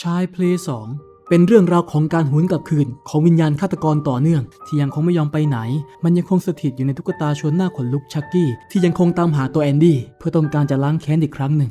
ชายเพลย์สองเป็นเรื่องราวของการหวนกลับคืน ของวิญญาณฆาตกรต่อเนื่อง ที่ยังคงไม่ยอมไปไหน มันยังคงสถิตอยู่ในตุ๊กตาชวนหน้าขนลุกชักกี้ ที่ยังคงตามหาตัวแอนดี้เพื่อต้องการจะล้างแค้นอีกครั้งหนึ่ง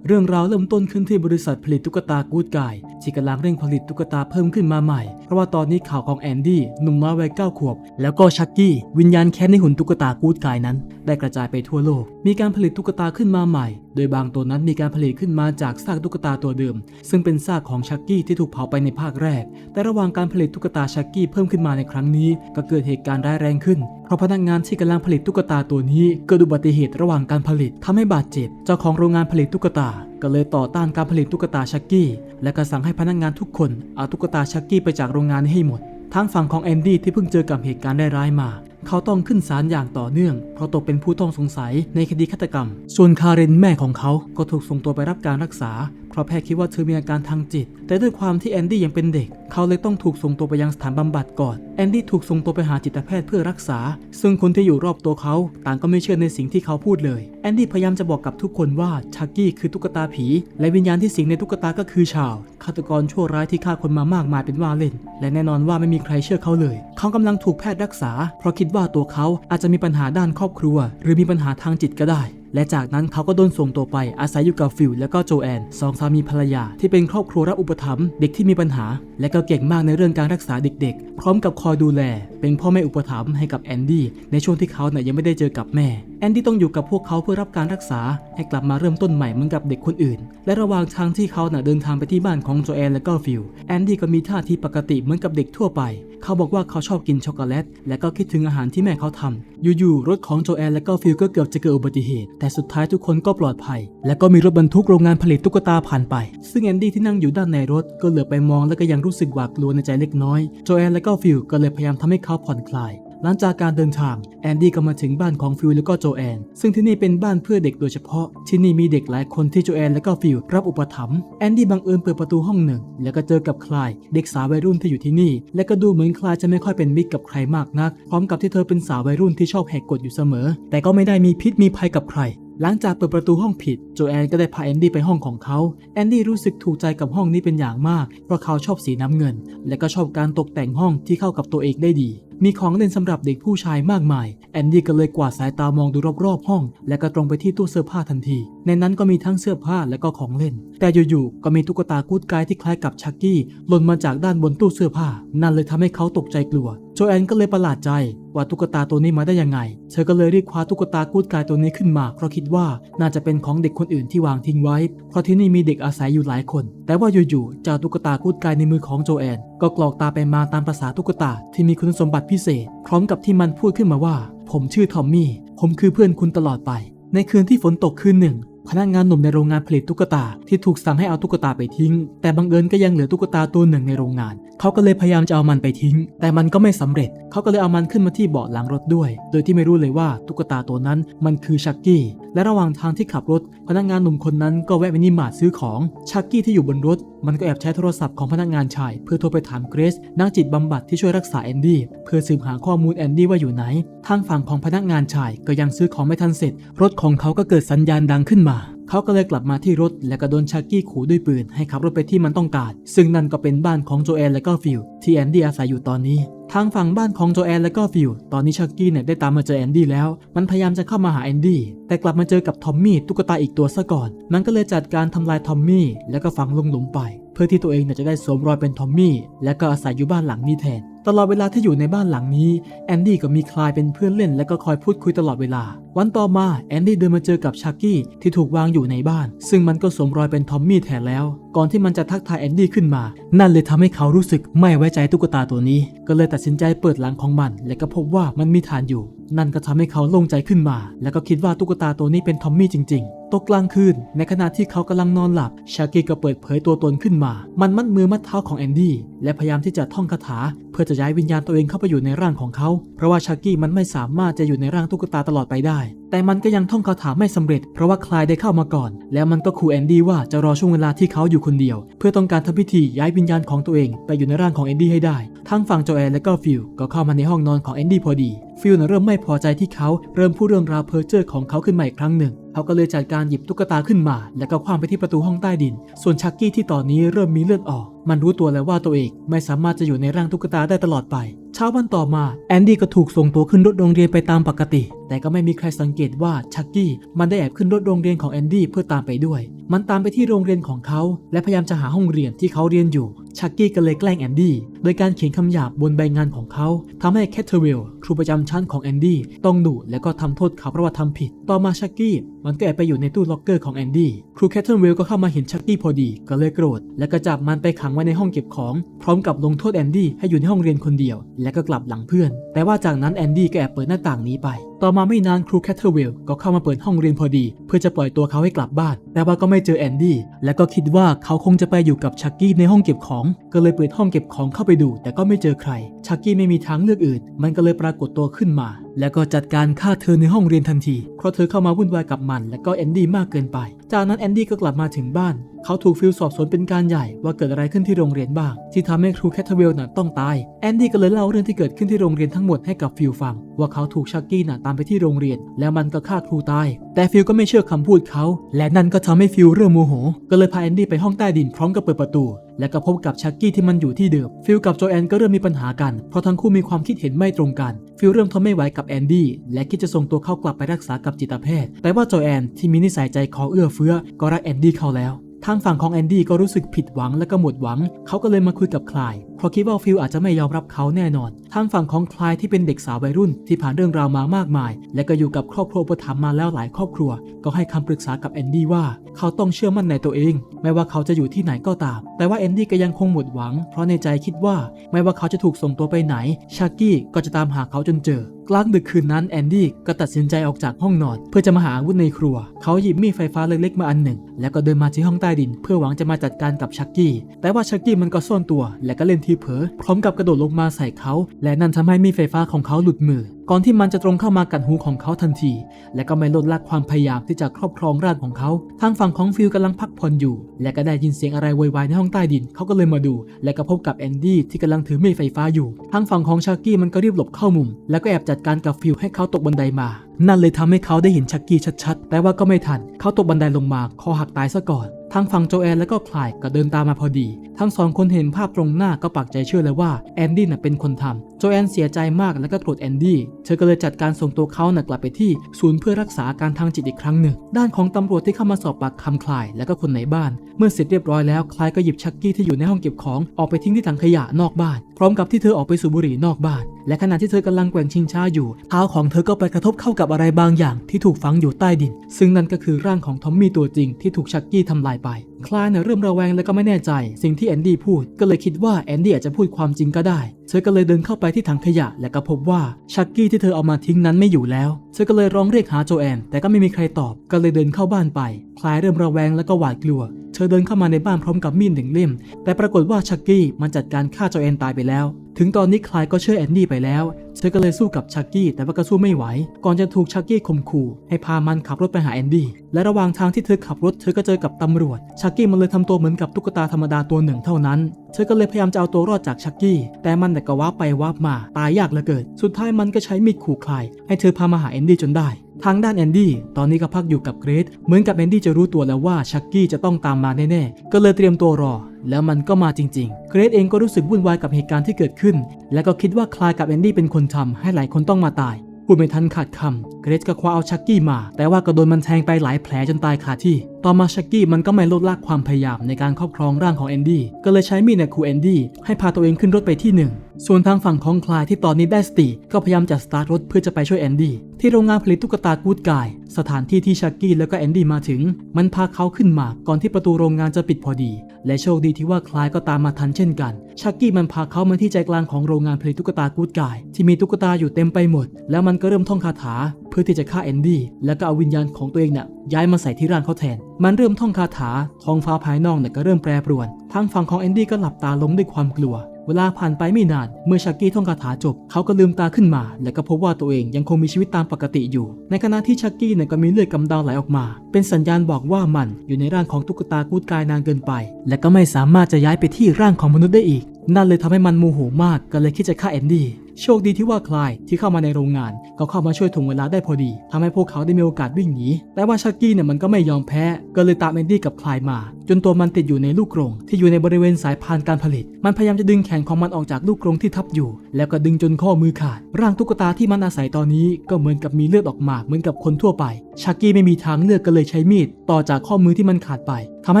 เรื่องราวเริ่มต้นขึ้นที่บริษัทผลิตตุ๊กตากูดกาย ที่กำลังเร่งผลิตตุ๊กตาเพิ่มขึ้นมาใหม่ เพราะว่าตอนนี้ข่าวของแอนดี้หนุ่มน้อยวัยเก้าขวบ แล้วก็ชักกี้ วิญญาณแค้นในหุ่นตุ๊กตากูดกายนั้น ได้กระจายไปทั่วโลก มีการผลิตตุ๊กตาขึ้นมาใหม่ โดยบางตัวนั้นมีการผลิตขึ้นมาจากซากตุ๊กตาตัวเดิม ซึ่งเป็นซากของชักกี้ที่ถูกเผาไปในภาคแรก แต่ระหว่างการผลิตตุ๊กตาชักกี้เพิ่มขึ้นมาในครั้งนี้ ก็เกิดเหตุการณ์ร้ายแรงขึ้น เพราะพนักงานที่กำลังผลิตตุ๊กตาตัวนี้เกิดอุบัติเหตุระหว่างการผลิตทำให้บาดเจ็บ เจ้าของโรงงานผลิตตุ๊กตา ก็เลยต่อต้านการผลิตตุ๊กตาชักกี้ และก็สั่งให้พนักงานทุกคนเอาตุ๊กตาชักกี้ไปจากโรงงานให้หมดทางฝั่งของแอนดี้ที่เพิ่งเจอกับเหตุการณ์ได้ร้ายมา เขาต้องขึ้นศาลอย่างต่อเนื่อง เพราะตกเป็นผู้ต้องสงสัยในคดีฆาตกรรม ส่วนคาเรนแม่ของเขาก็ถูกส่งตัวไปรับการรักษา ราะแพทย์คิดว่าเธอมีอาการทางจิต แต่ด้วยความที่แอนดี้ยังเป็นเด็ก เขาเลยต้องถูกส่งตัวไปยังสถานบำบัดก่อน แอนดี้ถูกส่งตัวไปหาจิตแพทย์เพื่อรักษา ซึ่งคนที่อยู่รอบตัวเขาต่างก็ไม่เชื่อในสิ่งที่เขาพูดเลย แอนดี้พยายามจะบอกกับทุกคนว่าชักกี้คือตุ๊กตาผี และวิญญาณที่สิงในตุ๊กตาก็คือชาวฆาตกรชั่วร้ายที่ฆ่าคนมามากมายเป็นว่าเล่น และแน่นอนว่าไม่มีใครเชื่อเขาเลย เขากำลังถูกแพทย์รักษา เพราะคิดว่าตัวเขาอาจจะมีปัญหาด้านครอบครัว หรือมีปัญหาทางจิตก็ได้ และจากนั้นเขาก็โดนส่งตัวไปอาศัยอยู่กับฟิลและก็โจแอนสองสามีภรรยา ที่เป็นครอบครัวรับอุปถัมภ์เด็กที่มีปัญหา และก็เก่งมากในเรื่องการรักษาเด็กๆ พร้อมกับคอยดูแล เป็นพ่อแม่อุปถัมภ์ให้กับแอนดี้ในช่วงที่เขาเนี่ยยังไม่ได้เจอกับแม่แอนดี้ต้องอยู่กับพวกเขาเพื่อรับการรักษาให้กลับมาเริ่มต้นใหม่เหมือนกับเด็กคนอื่น และระหว่างทางที่เขาเน่ะเดินทางไปที่บ้านของโจแอนและก็ฟิลแอนดี้ก็มีท่าทีปกติเหมือนกับเด็กทั่วไป เขาบอกว่าเขาชอบกินช็อกโกแลต และก็คิดถึงอาหารที่แม่เขาทำอยู่ๆ รถของโจแอนและก็ฟิลก็เกือบจะเกิดอุบัติเหตุ แต่สุดท้ายทุกคนก็ปลอดภัย และก็มีรถบรรทุกโรงงานผลิตตุ๊กตาผ่านไป ซึ่งแอนดี้ที่นั่งอยู่ด้านในรถก็เหลือไปมองและก็ยังรู้สึกหวาดกลัวในใจเล็กน้อย โจแอนและก็ฟิลก็เลยพยายามทำให้เขาผ่อนคลาย หลังจากการเดินทางแอนดี้ก็มาถึงบ้านของฟิลและก็โจแอน ซึ่งที่นี่เป็นบ้านเพื่อเด็กโดยเฉพาะ ที่นี่มีเด็กหลายคนที่โจแอนและก็ฟิลรับอุปถัมภ์แอนดี้บังเอิญเปิดประตูห้องหนึ่ง แล้วก็เจอกับคลาย เด็กสาววัยรุ่นที่อยู่ที่นี่ และก็ดูเหมือนคลายจะไม่ค่อยเป็นมิตรกับใครมากนัก พร้อมกับที่เธอเป็นสาววัยรุ่นที่ชอบแหกกฎอยู่เสมอ แต่ก็ไม่ได้มีพิษมีภัยกับใครหลังจากเปิดประตูห้องผิด โจแอนก็ได้พาแอนดี้ไปห้องของเขา แอนดี้รู้สึกถูกใจกับห้องนี้เป็นอย่างมาก เพราะเขาชอบสีน้ำเงิน และก็ชอบการตกแต่งห้องที่เข้ากับตัวเองได้ดี มีของเล่นสำหรับเด็กผู้ชายมากมาย แอนดี้ก็เลยกวาดสายตามองดูรอบๆห้อง และก็ตรงไปที่ตู้เสื้อผ้าทันที ในนั้นก็มีทั้งเสื้อผ้าและก็ของเล่น แต่อยู่ๆก็มีตุ๊กตากูดกายที่คล้ายกับชักกี้หล่นมาจากด้านบนตู้เสื้อผ้า นั่นเลยทำให้เขาตกใจกลัว โจแอนก็เลยประหลาดใจว่าตุ๊กตาตัวนี้มาได้ยังไง เธอก็เลยรีบคว้าตุ๊กตากูดกายตัวนี้ขึ้นมา เพราะคิดว่าน่าจะเป็นของเด็กคนอื่นที่วางทิ้งไว้ เพราะที่นี่มีเด็กอาศัยอยู่หลายคน แต่ว่าอยู่ๆเจ้าตุ๊กตากูดกายในมือของโจแอน ก็กรอกตาไปมาตามภาษาตุ๊กตาที่มีคุณสมบัติพิเศษ พร้อมกับที่มันพูดขึ้นมาว่า ผมชื่อทอมมี่ ผมคือเพื่อนคุณตลอดไป ในคืนที่ฝนตกคืนหนึ่ง พนักงานหนุ่มในโรงงานผลิตตุ๊กตาที่ถูกสั่งให้เอาตุ๊กตาไปทิ้ง แต่บังเอิญก็ยังเหลือตุ๊กตาตัวหนึ่งในโรงงาน เขาก็เลยพยายามจะเอามันไปทิ้ง แต่มันก็ไม่สำเร็จ เขาก็เลยเอามันขึ้นมาที่เบาะหลังรถด้วย โดยที่ไม่รู้เลยว่าตุ๊กตาตัวนั้นมันคือชักกี้และระหว่างทางที่ขับรถ พนักงานหนุ่มคนนั้นก็แวะไปนิมาร์ทซื้อของชักกี้ที่อยู่บนรถ มันก็แอบใช้โทรศัพท์ของพนักงานชาย เพื่อโทรไปถามเกรซนักจิตบำบัดที่ช่วยรักษาแอนดี้เพื่อสืบหาข้อมูลแอนดี้ว่าอยู่ไหน ทางฝั่งของพนักงานชายก็ยังซื้อของไม่ทันเสร็จ รถของเขาก็เกิดสัญญาณดังขึ้นมา เขาก็เลยกลับมาที่รถและก็โดนชักกี้ขู่ด้วยปืนให้ขับรถไปที่มันต้องการ ซึ่งนั่นก็เป็นบ้านของโจแอนและก็ฟิลที่แอนดี้อาศัยอยู่ตอนนี้ทางฝั่งบ้านของโจแอนและก็ฟิลตอนนี้ชักกี้เนี่ยได้ตามมาเจอแอนดี้แล้ว มันพยายามจะเข้ามาหาแอนดี้ แต่กลับมาเจอกับทอมมี่ตุ๊กตาอีกตัวซะก่อน มันก็เลยจัดการทำลายทอมมี่แล้วก็ฝังลงหลุมไป พื่อที่ตัวเองจะได้สวมรอยเป็นทอมมี่และก็อาศัยอยู่บ้านหลังนี้แทน ตลอดเวลาที่อยู่ในบ้านหลังนี้แอนดี้ก็มีคลายเป็นเพื่อนเล่นและก็คอยพูดคุยตลอดเวลา วันต่อมาแอนดี้เดินมาเจอกับชักกี้ที่ถูกวางอยู่ในบ้าน ซึ่งมันก็สวมรอยเป็นทอมมี่แทนแล้ว ก่อนที่มันจะทักทายแอนดี้ขึ้นมา นั่นเลยทำให้เขารู้สึกไม่ไว้ใจตุ๊กตาตัวนี้ ก็เลยตัดสินใจเปิดหลังของมัน และก็พบว่ามันมีฐานอยู่ นั่นก็ทำให้เขาโล่งใจขึ้นมา แล้วก็คิดว่าตุ๊กตาตัวนี้เป็นทอมมี่จริง ๆ ตกกลางคืน ในขณะที่เขากำลังนอนหลับ ชากี้ก็เปิดเผยตัวตนขึ้นมา มันมัดมือมัดเท้าของแอนดี้ และพยายามที่จะท่องคาถา เพื่อจะย้ายวิญญาณตัวเองเข้าไปอยู่ในร่างของเขา เพราะว่าชากี้มันไม่สามารถจะอยู่ในร่างตุ๊กตาตลอดไปได้ แต่มันก็ยังท่องคาถาไม่สำเร็จ เพราะว่าคลายได้เข้ามาก่อน แล้วมันก็ขู่แอนดี้ว่าจะรอช่วงเวลาที่เขาอยู่คนเดียว เพื่อต้องการทำพิธีย้ายวิญญาณของตัวเอง ไปอยู่ในร่างของแอนดี้ให้ได้ ทั้งฝั่งโจแอนและก็ฟิลก็เข้ามาในห้องนอนของแอนดี้พอดี ฟิลน่ะเริ่มไม่พอใจที่เขาเริ่มพูดเรื่องราวเพ้อเจ้อของเขาขึ้นมาอีกครั้งหนึ่ง เขาก็เลยจัดการหยิบตุ๊กตาขึ้นมา แล้วก็คว้างไปที่ประตูห้องใต้ดิน ส่วนชักกี้ที่ตอนนี้เริ่มมีเลือดออกมันรู้ตัวแล้วว่าตัวเองไม่สามารถจะอยู่ในร่างตุ๊กตาได้ตลอดไป เช้าวันต่อมาแอนดี้ก็ถูกส่งตัวขึ้นรถโรงเรียนไปตามปกติ แต่ก็ไม่มีใครสังเกตว่าชักกี้มันได้แอบขึ้นรถโรงเรียนของแอนดี้เพื่อตามไปด้วย มันตามไปที่โรงเรียนของเขา และพยายามจะหาห้องเรียนที่เขาเรียนอยู่ ชักกี้ก็เลยแกล้งแอนดี้โดยการเขียนคำหยาบบนใบงานของเขาทำให้แคทเธอร์เวลครูประจำชั้นของแอนดี้ต้องดุและก็ทำโทษเขาเพราะว่าทำผิด ต่อมาชักกี้มันก็แอบไปอยู่ในตู้ล็อกเกอร์ของแอนดี้ครูแคทเธอร์เวลก็เข้ามาเห็นชักกี้พอดี ก็เลยโกรธและก็จับมันไปขังไว้ในห้องเก็บของ พร้อมกับลงโทษแอนดี้ให้อยู่ในห้องเรียนคนเดียว และก็กลับหลังเพื่อน แต่ว่าจากนั้นแอนดี้ก็แอบเปิดหน้าต่างนี้ไป ต่อมาไม่นานครูแคทเธอร์เวลก็เข้ามาเปิดห้องเรียนพอดี เพื่อจะปล่อยตัวเขาให้กลับบ้าน แต่ว่าก็ไม่เจอแอนดี้และก็คิดว่าเขาคงจะไปอยู่กับชักกี้ในห้องเก็บของ ก็เลยเปิดห้องเก็บของเข้าไปดู แต่ก็ไม่เจอใคร ชักกี้ไม่มีทางเลือกอื่น มันก็เลยปรากฏตัวขึ้นมา แล้วก็จัดการฆ่าเธอในห้องเรียนทันที เพราะเธอเข้ามาวุ่นวายกับมัน และก็แอนดี้มากเกินไป จากนั้นแอนดี้ก็กลับมาถึงบ้านเขาถูกฟิลสอบสวนเป็นการใหญ่ว่าเกิดอะไรขึ้นที่โรงเรียนบ้าง ที่ทำให้ครูแคทเธอร์เวลน่ะต้องตายแอนดี้ก็เลยเล่าเรื่องที่เกิดขึ้นที่โรงเรียนทั้งหมดให้กับฟิลฟัง ว่าเขาถูกชักกี้น่ะตามไปที่โรงเรียน แล้วมันก็ฆ่าครูตาย แต่ฟิลก็ไม่เชื่อคำพูดเขา และนั่นก็ทำให้ฟิลเริ่มโมโห ก็เลยพาแอนดี้ไปห้องใต้ดินพร้อมกับเปิดประตู และก็พบกับชักกี้ที่มันอยู่ที่เดิม ฟิลกับโจแอนก็เริ่มมีปัญหากัน เพราะทั้งคู่มีความคิดเห็นไม่ตรงกัน ฟิลเริ่มทนไม่ไหวกับแอนดี้ และคิดจะส่งตัวเขากลับไปรักษากับจิตแพทย์ แต่ว่าโจแอนที่มีนิสัยใจคอเอื้อเฟื้อ ก็รักแอนดี้เขาแล้ว ทางฝั่งของแอนดี้ก็รู้สึกผิดหวังและก็หมดหวัง เขาก็เลยมาคุยกับคลาย เพราะคิดว่าฟิลอาจจะไม่ยอมรับเขาแน่นอน ทางฝั่งของคลายที่เป็นเด็กสาววัยรุ่นที่ผ่านเรื่องราวมามากมาย และก็อยู่กับครอบครัวประถมมาแล้วหลายครอบครัว ก็ให้คำปรึกษากับแอนดี้ว่า เขาต้องเชื่อมั่นในตัวเอง ไม่ว่าเขาจะอยู่ที่ไหนก็ตาม แต่ว่าแอนดี้ก็ยังคงหมดหวัง เพราะในใจคิดว่าไม่ว่าเขาจะถูกส่งตัวไปไหน ชากี้ก็จะตามหาเขาจนเจอกลางดึกคืนนั้นแอนดี้ก็ตัดสินใจออกจากห้องนอน เพื่อจะมาหาอาวุธในครัว เขาหยิบมีดไฟฟ้าเล็กๆมาอันหนึ่ง แล้วก็เดินมาที่ห้องใต้ดิน เพื่อหวังจะมาจัดการกับชักกี้ แต่ว่าชักกี้มันก็ซ่อนตัว และก็เล่นทีเผลอพร้อมกับกระโดดลงมาใส่เขา และนั่นทำให้มีไฟฟ้าของเขาหลุดมือ ก่อนที่มันจะตรงเข้ามากัดหูของเขาทันที และก็ไม่ลดละความพยายามที่จะครอบครองร่างของเขา ทางฝั่งของฟิลกำลังพักผ่อนอยู่ และก็ได้ยินเสียงอะไรโวยวายในห้องใต้ดิน เขาก็เลยมาดู และก็พบกับแอนดี้ที่กำลังถือมีดไฟฟ้าอยู่ ทางฝั่งของชักกี้มันก็รีบหลบเข้ามุม แล้วก็แอบจัดการกับฟิลให้เขาตกบันไดมานั่นเลยทำให้เขาได้เห็นชักกี้ชัดๆ แต่ว่าก็ไม่ทัน เขาตกบันไดลงมา คอหักตายซะก่อนางฝั่งโจแอนและก็คลายก็เดินตามมาพอดี ทั้งสองคนเห็นภาพตรงหน้าก็ปักใจเชื่อเลยว่าแอนดี้น่ะเป็นคนทำโจแอนเสียใจมากและก็โกรธแอนดี้ เธอก็เลยจัดการส่งตัวเขาน่ะกลับไปที่ศูนย์เพื่อรักษาอาการทางจิตอีกครั้งหนึ่ง ด้านของตำรวจที่เข้ามาสอบปากคำคลายและก็คนในบ้าน เมื่อเสร็จเรียบร้อยแล้วคลายก็หยิบชักกี้ที่อยู่ในห้องเก็บของออกไปทิ้งที่ถังขยะนอกบ้าน พร้อมกับที่เธอออกไปสูบบุหรี่นอกบ้าน และขณะที่เธอกำลังแกว่งชิงช้าอยู่เท้าของเธอก็ไปกระทบเข้ากับอะไรบางอย่างที่ถูกฝังอยู่ใต้ดิน ซึ่งนั่นก็คือร่างของทอมมี่ตัวจริงที่ถูกชักกี้ทำลายไปคลายเนี่ยเริ่มระแวงและก็ไม่แน่ใจ สิ่งที่แอนดี้พูดก็เลยคิดว่าแอนดี้อาจจะพูดความจริงก็ได้ เธอก็เลยเดินเข้าไปที่ถังขยะ และก็พบว่าชักกี้ที่เธอเอามาทิ้งนั้นไม่อยู่แล้ว เธอก็เลยร้องเรียกหาโจแอน แต่ก็ไม่มีใครตอบ ก็เลยเดินเข้าบ้านไป คลายเริ่มระแวงและก็หวาดกลัว เธอเดินเข้ามาในบ้านพร้อมกับมีดหนึ่งเล่ม แต่ปรากฏว่าชักกี้มันจัดการฆ่าโจแอนตายไปแล้ว ถึงตอนนี้คลายก็เชื่อแอนดี้ไปแล้ว เธอก็เลยสู้กับชักกี้แต่ว่าก็สู้ไม่ไหว ก่อนจะถูกชักกี้ข่มขู่ให้พามันขับรถไปหาแอนดี้และระหว่างทางที่เธอขับรถเธอก็เจอกับตำรวจชักกี้มันเลยทำตัวเหมือนกับตุ๊กตาธรรมดาตัวหนึ่งเท่านั้น เธอก็เลยพยายามจะเอาตัวรอดจากชักกี้แต่มันแต่ก็ว้าไปว้ามาตายยากเหลือเกินสุดท้ายมันก็ใช้มีดขู่คลายให้เธอพามาหาแอนดี้จนได้ ทางด้านแอนดี้ตอนนี้ก็พักอยู่กับเกรซเหมือนกับแอนดี้จะรู้ตัวแล้วว่าชักกี้จะต้องตามมาแน่ๆ ก็เลยเตรียมตัวรอ แล้วมันก็มาจริงๆ เกรซเองก็รู้สึกวุ่นวายกับเหตุการณ์ที่เกิดขึ้น และก็คิดว่าคลายกับแอนดี้เป็นคนทำให้หลายคนต้องมาตายพูดไม่ทันขาดคำเกรซก็คว้าเอาชักกี้มา แต่ว่าก็โดนมันแทงไปหลายแผลจนตายคาที่ ต่อมาชักกี้มันก็ไม่ลดละความพยายามในการครอบครองร่างของแอนดี้ ก็เลยใช้มีดในคูแอนดี้ให้พาตัวเองขึ้นรถไปที่หนึ่ง ส่วนทางฝั่งของคลายที่ตอนนี้ได้สติ ก็พยายามจะสตาร์ทรถเพื่อจะไปช่วยแอนดี้ที่โรงงานผลิตตุ๊กตากูดกาย สถานที่ที่ชักกี้แล้วก็แอนดี้มาถึง มันพาเขาขึ้นมาก่อนที่ประตูโรงงานจะปิดพอดี และโชคดีที่ว่าคลายก็ตามมาทันเช่นกัน ชักกี้มันพาเขามาที่ใจกลางของโรงงานผลิตตุ๊กตากูดกาย ที่มีตุ๊กตาอยู่เต็มไปหมด แล้วมันก็เริ่มท่องคาถาเพื่อพื่อที่จะฆ่าแอนดี้แล้วก็เอาวิญญาณของตัวเองเนี่ยย้ายมาใส่ที่ร่างเขาแทน มันเริ่มท่องคาถาท้องฟ้าภายนอกเนี่ยก็เริ่มแปรปรวนทางฝั่งของแอนดี้ก็หลับตาลงด้วยความกลัวเวลาผ่านไปไม่นาน เมื่อชักกี้ท่องคาถาจบ เขาก็ลืมตาขึ้นมา และก็พบว่าตัวเองยังคงมีชีวิตตามปกติอยู่ ในขณะที่ชักกี้เนี่ยก็มีเลือดกำเดาไหลออกมา เป็นสัญญาณบอกว่ามันอยู่ในร่างของตุ๊กตากูดกายนานเกินไป และก็ไม่สามารถจะย้ายไปที่ร่างของมนุษย์ได้อีก นั่นเลยทำให้มันโมโหมากก็เลยคิดจะฆ่าแอนดี้ โชคดีที่ว่าคลายที่เข้ามาในโรงงานก็เข้ามาช่วยถ่วงเวลาได้พอดีทำให้พวกเขาได้มีโอกาสวิ่งหนีแต่ว่าชักกี้เนี่ยมันก็ไม่ยอมแพ้ ก็เลยตามแอนดี้กับคลายมา จนตัวมันติดอยู่ในลูกกรงที่อยู่ในบริเวณสายพานการผลิต มันพยายามจะดึงแขนของมันออกจากลูกกรงที่ทับอยู่ แล้วก็ดึงจนข้อมือขาด ร่างตุ๊กตาที่มันอาศัยตอนนี้ก็เหมือนกับมีเลือดออกมาเหมือนกับคนทั่วไปชักกี้ไม่มีทางเลือกก็เลยใช้มีด ต่อจากข้อมือที่มันขาดไป ทำใ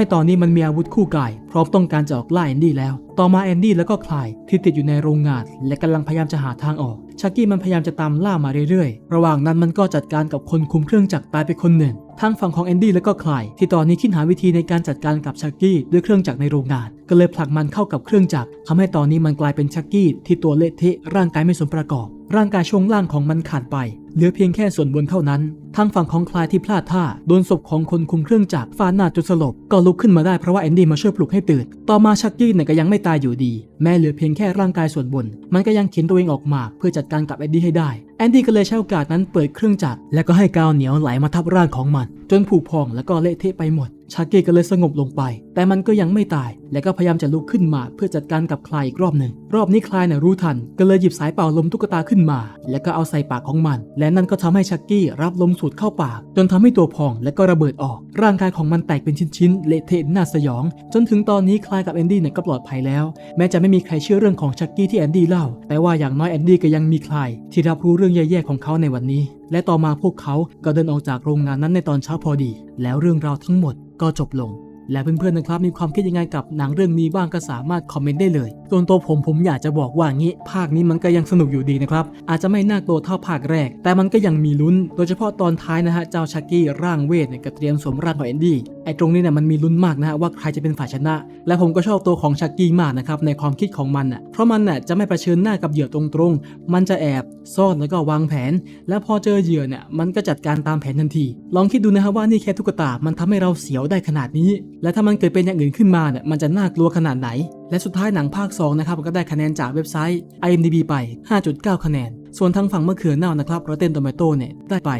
ห้ตอนนี้มันมีอาวุธคู่กาย พร้อมต้องการจะออกล่าแอนดี้แล้ว ต่อมาแอนดี้แล้วก็คลายที่ติดอยู่ในโรงงาน และกำลังพยายามจะหาทางออกชักกี้มันพยายามจะตามล่ามาเรื่อยๆ ระหว่างนั้นมันก็จัดการกับคนคุมเครื่องจักรตายไปคนหนึ่ง ทางฝั่งของแอนดี้และก็คลายที่ตอนนี้คิดหาวิธีในการจัดการกับชักกี้ด้วยเครื่องจักรในโรงงาน ก็เลยผลักมันเข้ากับเครื่องจักรทำให้ตอนนี้มันกลายเป็นชักกี้ที่ตัวเละเทะร่างกายไม่สมประกอบ ร่างกายช่วงล่างของมันขาดไปเหลือเพียงแค่ส่วนบนเท่านั้น ทางฝั่งของคลายที่พลาดท่าโดนศพของคนคุมเครื่องจักรฟาดหน้าจนสลบ ก็ลุกขึ้นมาได้เพราะว่าแอนดี้มาช่วยปลุกให้ตื่น ต่อมาชักกี้เนี่ยก็ยังไม่ตายอยู่ดี แม้เหลือเพียงแค่ร่างกายส่วนบน มันก็ยังเข็นตัวเองออกมา เพื่อจัดการกับแอนดี้ให้ได้ แอนดี้ก็เลยใช้โอกาสนั้นเปิดเครื่องจักรแล้วก็ให้กาวเหนียวไหลมาทับร่างของมัน จนผุพองแล้วก็เละเทะไปหมด ชักกี้ก็เลยสงบลงไป แต่มันก็ยังไม่ตาย และก็พยายามจะลุกขึ้นมาเพื่อจัดการกับคลายอีกรอบหนึ่ง รอบนี้คลายน่ะรู้ทัน ก็เลยหยิบสายเป่าลมตุ๊กตาขึ้นมา แล้วก็เอาใส่ปากของมัน และนั่นก็ทำให้ชักกี้รับลมสูดเข้าปาก จนทำให้ตัวพองและก็ระเบิดออก ร่างกายของมันแตกเป็นชิ้นๆเละเทะน่าสยอง จนถึงตอนนี้คลายกับแอนดี้เนี่ยก็ปลอดภัยแล้ว แม้จะไม่มีใครเชื่อเรื่องของชักกี้ที่แอนดี้เล่า แต่ว่าอย่างน้อยแอนดี้ก็ยังมีคลายที่รับรู้เรื่องแย่ๆของเขาในวันนี้ และต่อมาพวกเขาก็เดินออกจากโรงงานนั้นในตอนเช้าพอดี แล้วเรื่องราวทั้งหมดก็จบลง และเพื่อนๆนะครับมีความคิดยังไงกับหนังเรื่องนี้บ้างก็สามารถคอมเมนต์ได้เลย ส่วนตัวผมผมอยากจะบอกว่างี้ ภาคนี้มันก็ยังสนุกอยู่ดีนะครับ อาจจะไม่น่ากลัวเท่าภาคแรก แต่มันก็ยังมีลุ้น โดยเฉพาะตอนท้ายนะฮะ เจ้าชักกี้ร่างเวทเนี่ยก็เตรียมสวมร่างของแอนดี้ไอ้ตรงนี้เนี่ยมันมีลุ้นมากนะฮะว่าใครจะเป็นฝ่ายชนะ และผมก็ชอบตัวของชักกี้มากนะครับในความคิดของมันอะเพราะมันน่ะจะไม่เผชิญหน้ากับเหยื่อตรงๆ มันจะแอบซ่อนแล้วก็วางแผน แล้วพอเจอเหยื่อเนี่ยมันก็จัดการตามแผนทันที ลองคิดดูนะครับว่านี่แค่ตุ๊กตา มันทำให้เราเสียวได้ขนาดนี้และถ้ามันเกิดเป็นอย่างอื่นขึ้นมาเนี่ยมันจะน่ากลัวขนาดไหน และสุดท้ายหนังภาค2นะครับก็ได้คะแนนจากเว็บไซต์ IMDb ไป 5.9 คะแนน ส่วนทางฝั่งมะเขือเน่านะครับรเต้นโตมโต้เนี่ยได้ไป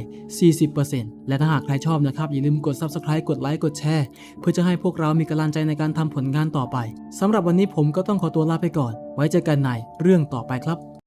40%และถ้าหากใครชอบนะครับอย่าลืมกด Subscribe กดไลค์กดแชร์ เพื่อจะให้พวกเรามีกำลังใจในการทำผลงานต่อไปสำหรับวันนี้ผมก็ต้องขอตัวลาไปก่อน ไว้เจอกันในเรื่องต่อไปครับ